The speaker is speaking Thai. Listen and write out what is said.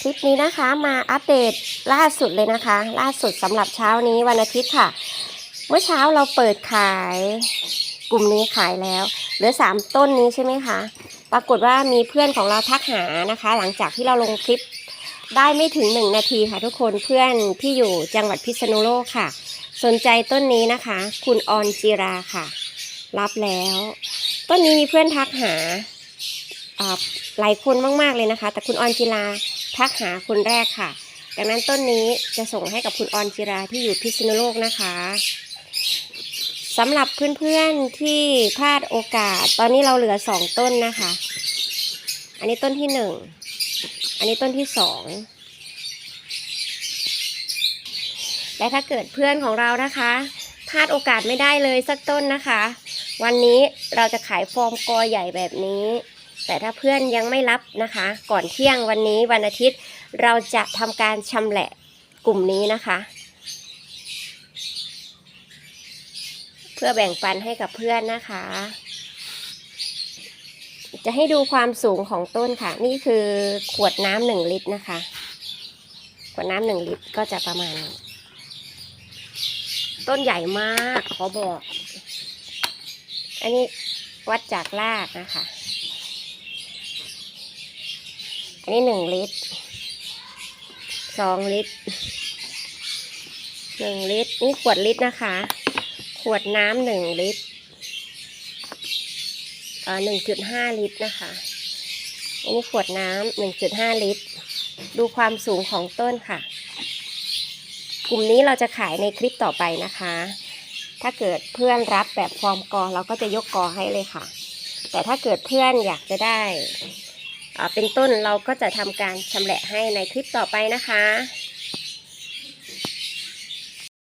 คลิปนี้นะคะมาอัปเดตล่าสุดเลยนะคะ ล่าสุดสำหรับเช้านี้วันอาทิตย์ค่ะ เมื่อเช้าเราเปิดขายกลุ่มนี้ขายแล้วเหลือสามต้นนี้ใช่ไหมคะปรากฏว่ามีเพื่อนของเราทักหานะคะ หลังจากที่เราลงคลิปได้ไม่ถึงหนึ่งนาทีค่ะทุกคนเพื่อนที่อยู่จังหวัดพิษณุโลกค่ะ สนใจต้นนี้นะคะ คุณออนจิราค่ะ รับแล้ว ต้นนี้มีเพื่อนทักหา หลายคนมากๆเลยนะคะ แต่คุณออนจิราทักหาคนแรกค่ะ ดังนั้นต้นนี้จะส่งให้กับคุณออนจิราที่อยู่พิษณุโลกนะคะสำหรับเพื่อนๆที่พลาดโอกาส ตอนนี้เราเหลือสองต้นนะคะ อันนี้ต้นที่หนึ่ง อันนี้ต้นที่สองและถ้าเกิดเพื่อนของเรานะคะพลาดโอกาสไม่ได้เลยสักต้นนะคะ วันนี้เราจะขายฟอร์มกอใหญ่แบบนี้ แต่ถ้าเพื่อนยังไม่รับนะคะ ก่อนเที่ยงวันนี้วันอาทิตย์เราจะทำการชำแหละกลุ่มนี้นะคะ เพื่อแบ่งปันให้กับเพื่อนนะคะ จะให้ดูความสูงของต้นค่ะ นี่คือขวดน้ำหนึ่งลิตรนะคะ ขวดน้ำหนึ่งลิตรก็จะประมาณนี้ต้นใหญ่มากขอบอก อันนี้วัดจากรากนะคะ อันนี้หนึ่งลิตรสองลิตรหนึ่งลิตร นี่ขวดลิตรนะคะ ขวดน้ำหนึ่งลิตรเอ่อหนึ่งจุดห้าลิตรนะคะ อันนี้ขวดน้ำหนึ่งจุดห้าลิตร ดูความสูงของต้นค่ะ กลุ่มนี้เราจะขายในคลิปต่อไปนะคะ ถ้าเกิดเพื่อนรับแบบฟอร์มกอเราก็จะยกกอให้เลยค่ะ แต่ถ้าเกิดเพื่อนอยากจะได้ เป็นต้นเราก็จะทำการชำแหละให้ในคลิปต่อไปนะคะ